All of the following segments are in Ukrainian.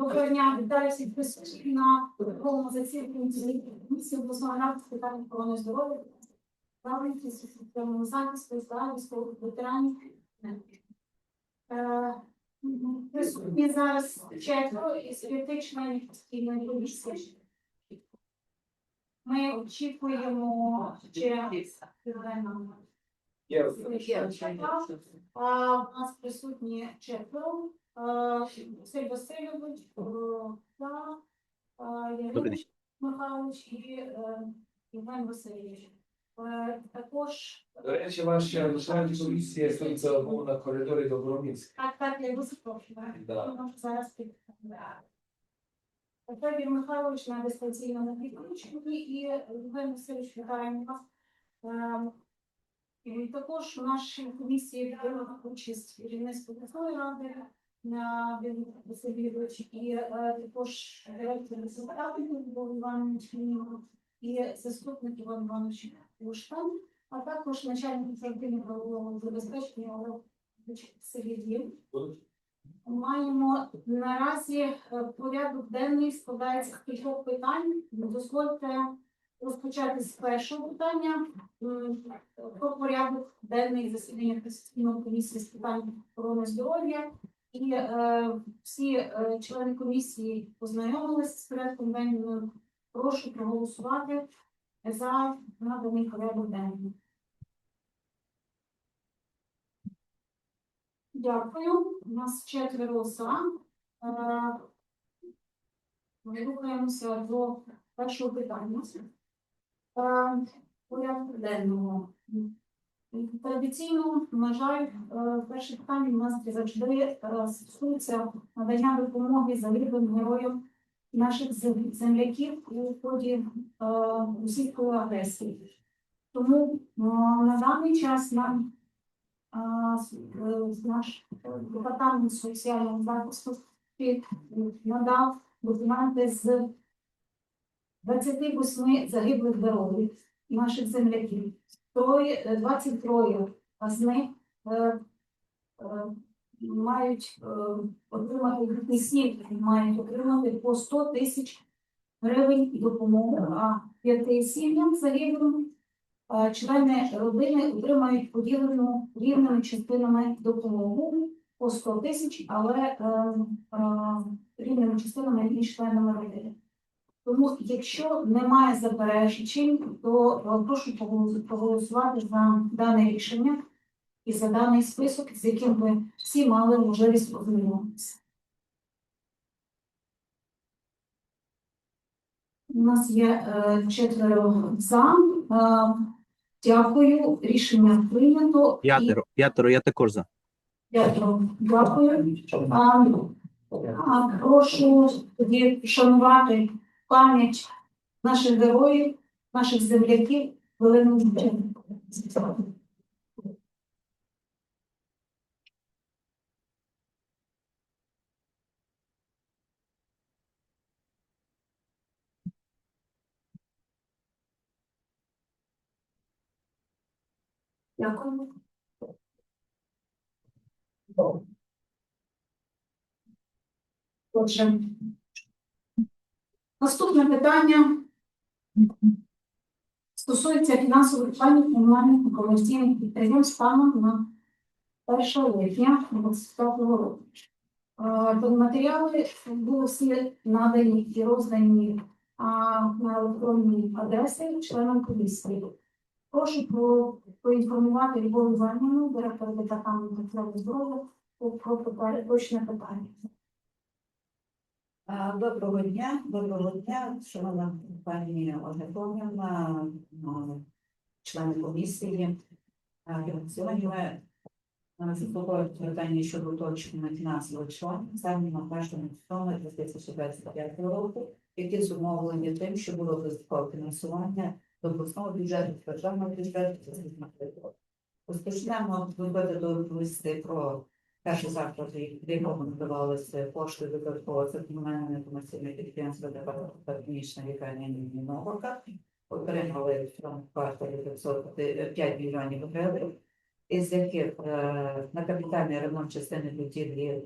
Доброго дня, вітаю всіх присутніх на другому засіданні комісії обласної ради з питань охорони здоров'я, правильності, соціального захисту, військових ветеранів. Е, Присутні зараз четверо із п'яти членів постійної комісії. Ми очікуємо ще. А, У нас присутні четверо. Василь Васильович, е, та Ярина. Михайлович і е, Євген Васильович. Е, Також До речі, ваша член комісії стоїть за умов на коридорі Добромінськ. так, так, я запрошую. Да. Зараз під Федір Михайлович на дистанційному підключенні і Євген Васильович вітаємо вас. Е, також в нашій комісії брала участь керівництво обласної ради на Васильович і е, також директор Мінімов і заступник Іван Іванович Луштан, а також начальник управління забезпечення Олег. Маємо наразі е, порядок денний складається з кількох питань. Дозвольте розпочати з першого питання про порядок денний засідання Конституційної комісії з питань охорони здоров'я. І е, всі е, члени комісії познайомилися з порядком денним. Прошу проголосувати за наданий порядок денний. Дякую. У нас четверо за. Е, Ми рухаємося до першого питання. Е, Порядку денного. Традиційно, на жаль, е, перше питання у нас завжди е, стосується надання допомоги загиблим героям наших земляків у ході е, російської агресії. Тому на даний час нам наш департамент соціального захисту надав документи з 28 загиблих героїв наших земляків. Троє, е, 23 з них е, е, мають отримати сім'ї, мають отримати по 100 тисяч гривень допомоги, а п'яти сім'ям загиблим Е, члени родини отримають поділену рівними частинами допомогу по 100 тисяч, але е, е, рівними частинами між членами родини. Тому, якщо немає заперечень, то е, прошу проголосувати за дане рішення і за даний список, з яким ви всі мали можливість ознайомитися. У нас є е, четверо за. Е, Дякую, рішення прийнято. І- П'ятеро, п'ятеро, я також за. П'ятеро. Дякую. А, а, прошу тоді шанувати пам'ять наших героїв, наших земляків хвилину мовчання. Дякую. Отже, наступне питання стосується фінансових планів комунальних некомерційних підприємств станом на 1 липня 2025 року. Матеріали були всі надані і роздані на електронні адреси членам комісії. Прошу про, проінформувати Любов Іванівну, директора департаменту охорони здоров'я, про, точне питання. Доброго дня, доброго дня, шановна пані Ольга Павлівна, члени комісії. Сьогодні ми питання щодо уточнення фінансового члену станом на першому сьомому 2025 року, які зумовлені тим, що було додаткове фінансування до обласного бюджету, державного бюджету. Розпочнемо вибити довести про Перший заклад, в якому надавалися кошти додатково це комунальне некомерційне підприємство та лікарня імені Новака. Отримали в кварталі 500, е, 5 мільйонів гривень, із яких е, на капітальний ремонт частини будівлі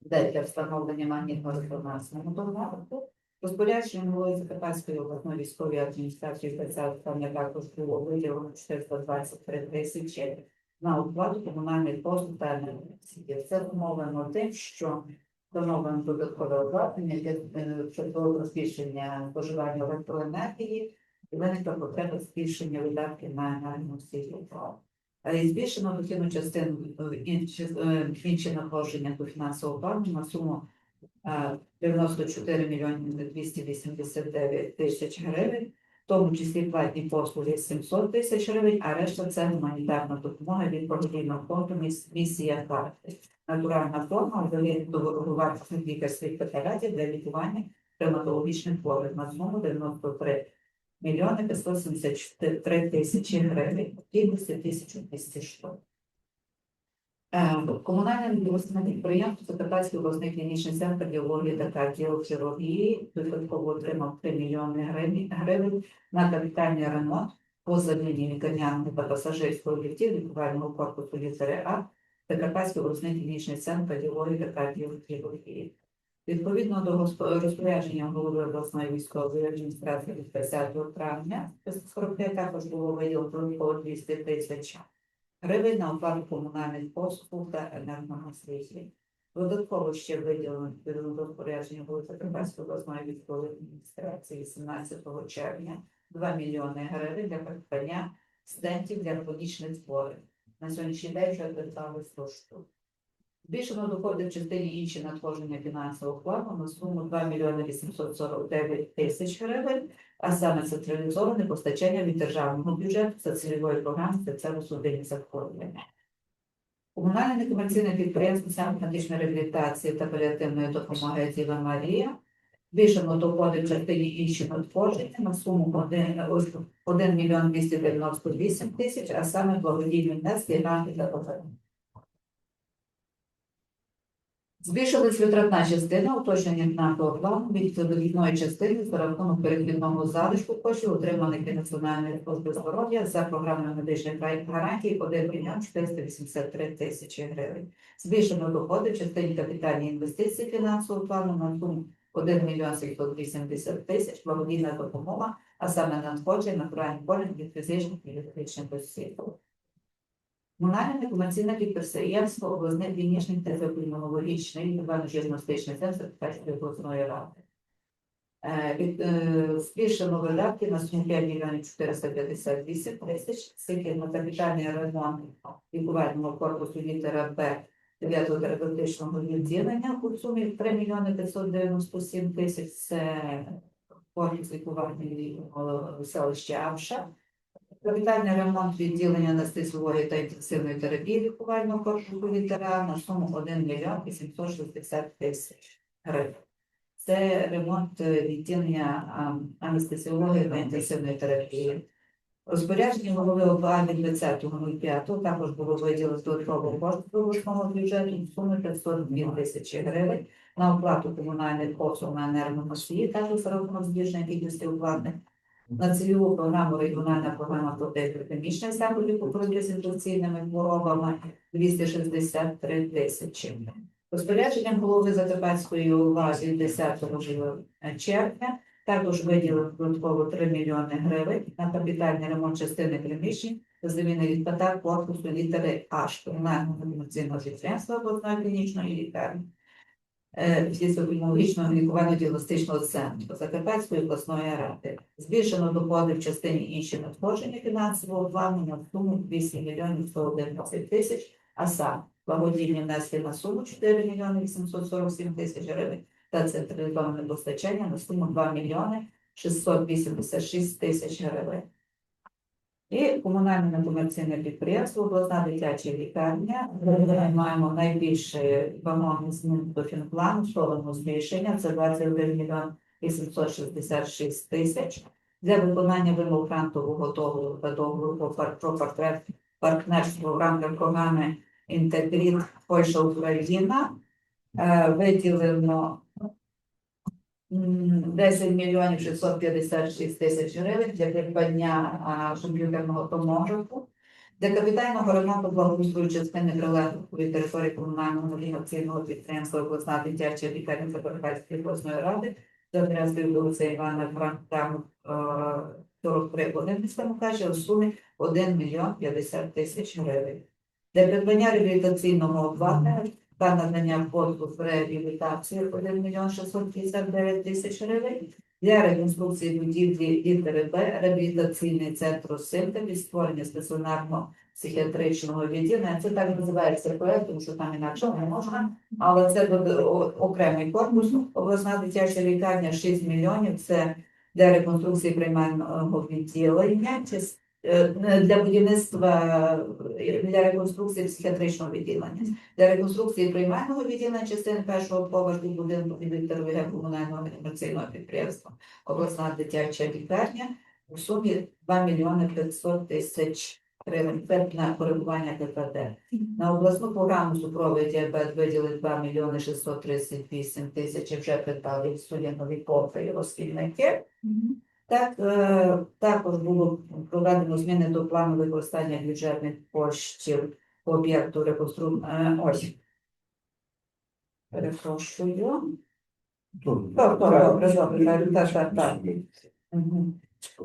де для встановлення магнітно-резонансного томографу. Розпорядженням голови Закарпатської обласної військової адміністрації спеціального також було виділено 423 тисячі на оплату комунальних послуг та енергоносіїв. Це зумовлено тим, що встановлено додаткове обладнання для е, збільшення споживання електроенергії і виникла потреба збільшення видатків на енергоносії. Е, Збільшено дохідну частину е, інші, надходження до фінансового плану на суму е, 94 мільйони 289 тисяч гривень, тому числі платні послуги 700 тисяч гривень, а решта це гуманітарна допомога від благодійного фонду місія карти. Натуральна форма вартісних лікарських препаратів для лікування ревматологічних хворих на суму 93 мільйони 573 тисячі гривень, кількості 1200 штук. Е, Комунальне недоросне підприємство Закарпатський обласний клінічний центр біології та кардіохірургії додатково отримав 3 мільйони гривень- на капітальний ремонт по заміні лікарняного та пасажирського ліфтів лікувального корпусу літери А Закарпатський обласний клінічний центр радіології та кардіохірургії. Відповідно до розпорядження голови обласної військової адміністрації від 30 травня 45 також було виділено додатково 200 тисяч гривень на оплату комунальних послуг та енергоносіїв. Додатково ще виділено відповідно до розпорядження голови Закарпатської обласної військової адміністрації 17 червня 2 мільйони гривень для придбання стентів для органічних зборів. На сьогоднішній день вже придбали 100 штук. Збільшено доходи в частині інші надходження фінансового плану на суму 2 мільйони 849 тисяч гривень, а саме централізоване постачання від державного бюджету за цільової програми серцево-судинні захворювання. Комунальне некомерційне підприємство Центр медичної реабілітації та паліативної допомоги Діва Марія збільшено доходи в частині інші надходження на суму 1, 1 мільйон 298 тисяч, а саме благодійні внески гранти та повернення. Збільшилась витратна частина уточнення фінансового плану від довідної частини за рахунок перехідного залишку коштів, отриманих від Національної служби здоров'я за програмою медичних гарантій 1 мільйон 483 тисячі гривень. Збільшено доходи в частині капітальні інвестиції фінансового плану на суму 1 мільйон 780 тисяч, благодійна допомога, а саме надходження натуральних полів від фізичних і юридичних осіб. Комунальне некомерційне підприємство обласний клінічний та епідеміологічний діагностичний центр Першої обласної ради. Е, е, Збільшено видатки на суму 5 мільйонів 458 тисяч, скільки на капітальний ремонт лікувального корпусу літера Б 9 терапевтичного відділення у сумі 3 мільйони 597 тисяч. Це корпус лікувальний в селищі Амша. Капітальний ремонт відділення анестезіології та інтенсивної терапії лікувального корпусу літера на суму 1 мільйон 860 тисяч гривень. Це ремонт е, відділення анестезіології та інтенсивної терапії. Розпорядження голови ОВА від 20.05 також було виділено додаткового кошту до обласного бюджету в сумі 502 тисячі гривень на оплату комунальних послуг на енергоносії, також за рахунок збільшення кількості укладних на цільову програму регіональна програма протиепідемічних заходів по боротьбі з інфекційними хворобами 263 тисячі. Розпорядженням голови Закарпатської ОВА від 10 червня також виділив додатково 3 мільйони гривень на капітальний ремонт частини приміщень та заміни літака корпусу літери H комунального комерційного підприємства обласної клінічної лікарні е, фізіологічного лікувально-діагностичного центру Закарпатської обласної ради. Збільшено доходи в частині інші надходження фінансового плану на суму 8 мільйонів 111 тисяч, а саме благодійні внески на суму 4 мільйони 847 тисяч гривень та централізоване постачання на суму 2 мільйони 686 тисяч гривень. І комунальне некомерційне підприємство, обласна дитяча лікарня. Ми маємо найбільше вимоги змін до фінплану, сторону збільшення, це 21 мільйон 866 тисяч. Для виконання вимог грантового договору та договору про портрет партнерство в рамках програми Інтегріт Польща Україна е, виділено 10 мільйонів 656 тисяч гривень для придбання комп'ютерного томографу Для капітального ремонту благоустрою частини прилеглої території комунального навігаційного підприємства обласна дитяча лікарня Закарпатської обласної ради за адресою вулиця Івана Франка, е, 43 1 міста каже у сумі 1 мільйон 50 тисяч гривень. Для придбання реабілітаційного обладнання та надання послуг реабілітації 1 мільйон 659 тисяч гривень. Для реконструкції будівлі літери Б реабілітаційний центр від створення стаціонарного психіатричного відділення. Це так називається проект, тому що там інакше не можна. Але це окремий корпус. Обласна дитяча лікарня 6 мільйонів. Це для реконструкції приймального відділення, для будівництва е, для реконструкції психіатричного відділення. Для реконструкції приймального відділення частини першого поверху будинку від Вікторового комунального комерційного підприємства обласна дитяча лікарня у сумі 2 мільйони 500 тисяч гривень. На коригування КПД. На обласну програму супровід діабет виділили 2 мільйони 638 тисяч, вже придбали інсулінові помпи і розхідники. Так, е, також було проведено зміни до плану використання бюджетних коштів по об'єкту реконструкції. Ось. Перепрошую. Добре, добре, так, так, так.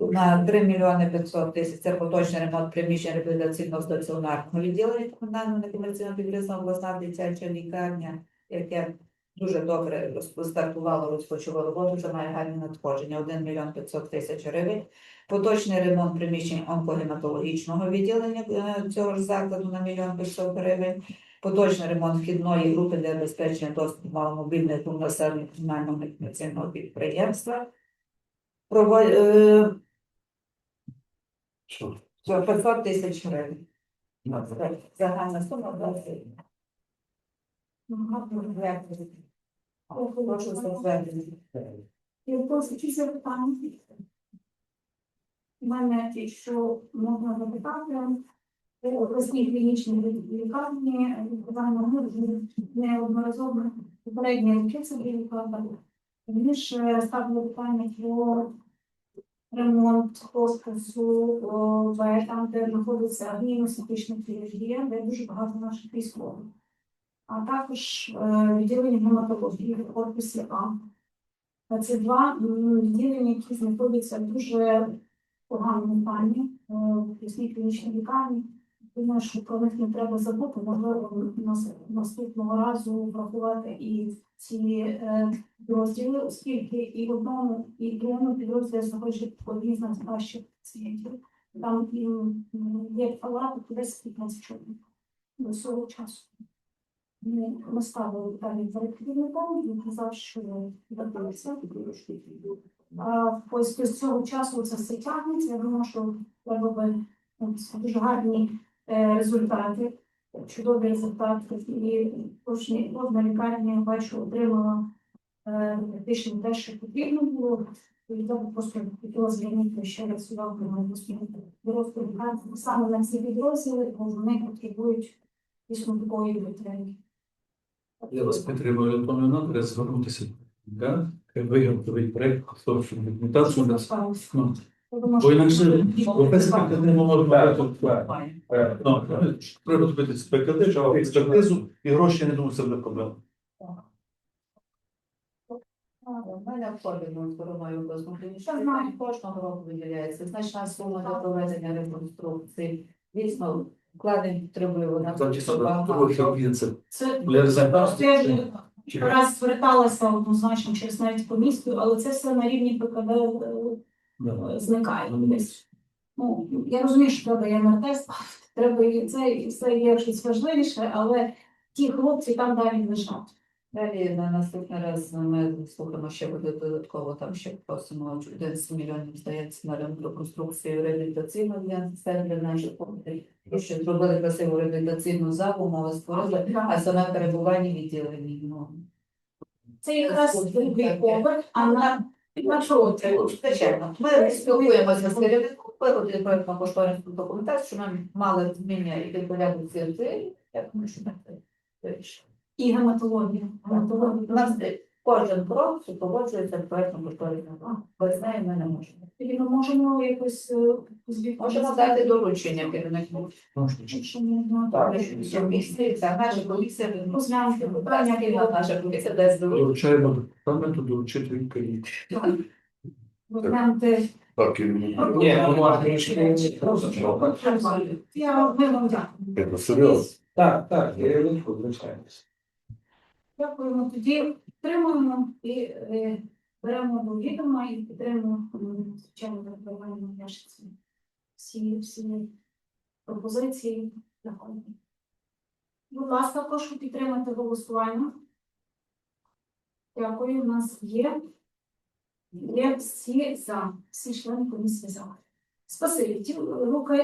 На 3 мільйони 500 тисяч це поточний ремонт приміщень реабілітаційного стаціонарного відділення комунального некомерційного підприємства обласна дитяча лікарня, яке дуже добре стартувало розпочало роботу, вже має гарні надходження 1 мільйон 500 тисяч гривень. Поточний ремонт приміщень онкогематологічного відділення е, цього ж закладу на мільйон 500 гривень. Поточний ремонт вхідної групи для забезпечення доступу маломобільних груп населення комунального некомерційного підприємства. Прово... е, 500 тисяч гривень. Загальна сума 20. Прошу затвердити. І просто чи запитання? У мене ті, що можна запитати, обласній клінічній лікарні лікування неодноразово попередні роки були лікарні. Вони ж е, ставили питання про ремонт хоспису там, де знаходиться гнійно-сипічна хірургія, де дуже багато наших військових. А також е, відділення гематології в корпусі А. Це два відділення, які знаходяться в дуже поганому стані е, в обласній клінічній лікарні. Думаю, що про них не треба забути, можливо, нас- наступного разу врахувати і ці е, розділи, оскільки і в одному, і в другому підрозділі знаходять одні з найкращих пацієнтів. Там є палати по 10-15 чоловік до цього часу. Ми, ставили питання перед керівником, він казав, що готується. Ось з цього часу це все тягнеться. Я думаю, що треба би от, дуже гарні е, результати, чудові результати. І кожна лікарня, я бачу, отримала е, те, що потрібно було. І я б просто хотіла звернути ще раз увагу на дорослу. Саме на ці підрозділи, бо вони потребують дійсно такої підтримки. Я вас підтримую, Антоніна, треба звернутися. Да? Виготовить проект, хто що документацію дасть. Ну, Я Бо інакше без ПКД не можна Має. Ну, треба робити ПКД, треба експертизу, і гроші не думаю, це буде проблема. У мене входимо стороною знаю. кожного року виділяється значна сума для проведення реконструкції. Дійсно, вкладень потребує вона Там. Це результату. я ж раз зверталася однозначно через навіть комісію, але це все на рівні ПКД е, зникає десь. Ну, я розумію, що треба є МРТ треба і це, і все є щось важливіше, але ті хлопці там далі лежать. Далі на наступний раз ми слухаємо ще буде додатково, там ще просимо 11 мільйонів, здається, на реконструкцію реабілітаційного для центрів наших комітетів. Що зробили красиву реабілітаційну залу, умови створили, а саме перебування відділені. Ну, Це якраз другий поверх, а на напроти. Звичайно, ми спілкуємося з керівником, виробили проєктно кошторисну документацію, що ми мали зміння і підпорядок цієї, як ми що ми це вирішили. І гематологія. Гематологія. У нас кожен крок супроводжується проектом кошторисного. Без неї ми не можемо. Тоді ми можемо якось е, звідти- Можемо дати доручення керівнику. Якщо можна. Так, що місце, наша комісія. Розглянути Питання, яке наша комісія дасть доручення. Доручаємо департаменту доручити відповідь. розглянути. Так, і Ні, ну можна рішення. Я вам дякую. це серйозно. Так, так, керівнику, звичайно. Дякуємо. Тоді підтримуємо і е, беремо до відома і підтримуємо звичайно врахування наші всі, всі пропозиції. Дякую. Будь ласка, прошу підтримати голосування. Дякую. У нас є. Є всі за, всі члени комісії за. Спасибі.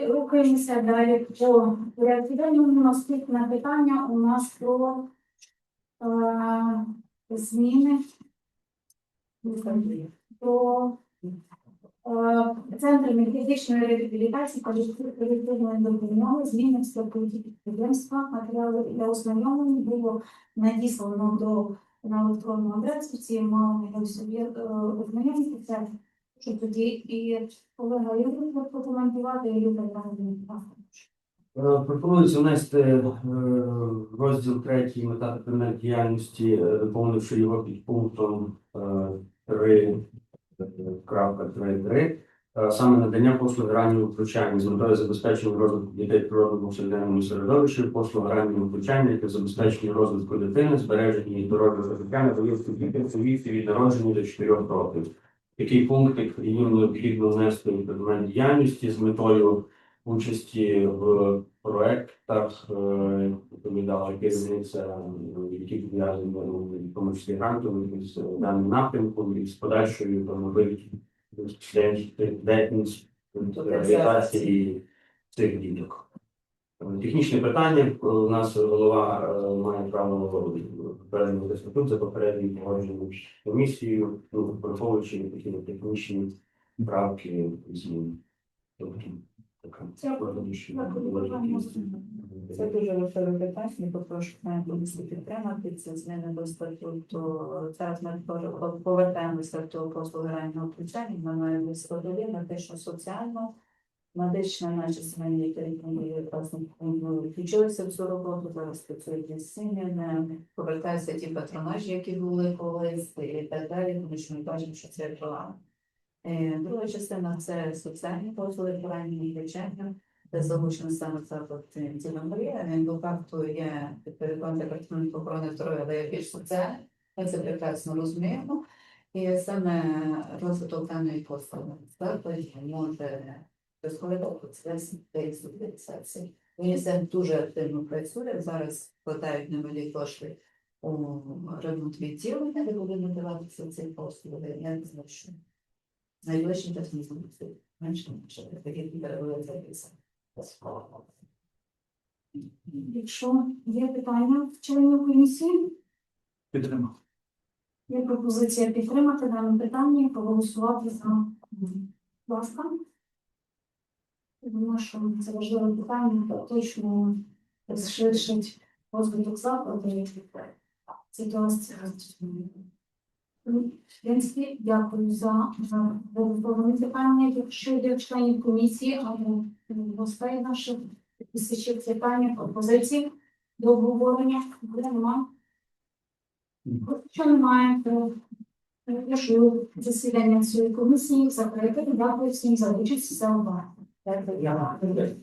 Рухаємося далі по порядку. Наступне питання у нас про зміни про е, центр медичної реабілітації та колективної допомоги зміни в статуті підприємства. Матеріали для ознайомлення було надіслано до на електронну адресу. Ці мали ми собі е, ознайомитися. Що тоді і колега Юрій прокоментувати, і Юрій Іванович. Е, Пропонується внести е, розділ третій мета та діяльності, е, доповнивши його під пунктом е, 3.3.3, е, саме надання послуг раннього втручання з метою забезпечення розвитку дітей природному повсякденному середовищі, послуг раннього втручання, яке забезпечення розвитку дитини, збереження її здоров'я життя на дітей у віці від народження до 4 років. Такий пункт їм необхідно внести в предмет діяльності з метою участі в проектах е, відповідала керівниця, е, які пов'язані в тому числі грантом з даним напрямком і з подальшою там, можливістю деятельність реалізації цих діток. Е, Технічне питання е, у нас голова е, має право передати статут за попередньою погодженою з комісією, ну, враховуючи такі технічні правки змін. Це дуже важливе питання, попрошу мене комісію підтримати. Ці зміни до статуту. Зараз ми повертаємося до послуги раннього включення, ми маємо складові медично соціально, медична наші сімейні ну, включилися в цю роботу, зараз працюють із сім'ями, повертаються ті патронажі, які були колись і так далі, тому що ми бачимо, що це реклама. Е, Друга частина це соціальні послуги по ранньому включенню де залучено саме заклад Марія. Він по факту є підпорядкований департаменту охорони здоров'я, але є більш соціальний. Ми це прекрасно розуміємо. І саме розвиток даної послуги закладі може розповідати процес деінституціалізації. Він дуже активно працює. Зараз вкладають немалі кошти у ремонт відділення, де будуть надаватися ці послуги. Я не знаю, що найближчим часом це менше, що такі перевели записати. Якщо є питання в членів комісії, Підтримав. є пропозиція підтримати дане питання і проголосувати за. Будь ласка. Я Думаю, що це важливе питання, то точно зширшить розвиток закладу і ситуація. Принципі, дякую за додаткове питання. Якщо в членів комісії або гостей наших тисячі питання, пропозиції до обговорення, нема. Якщо немає, то прошу засідання цієї комісії закрити. Дякую всім за участь, за увагу. Дякую.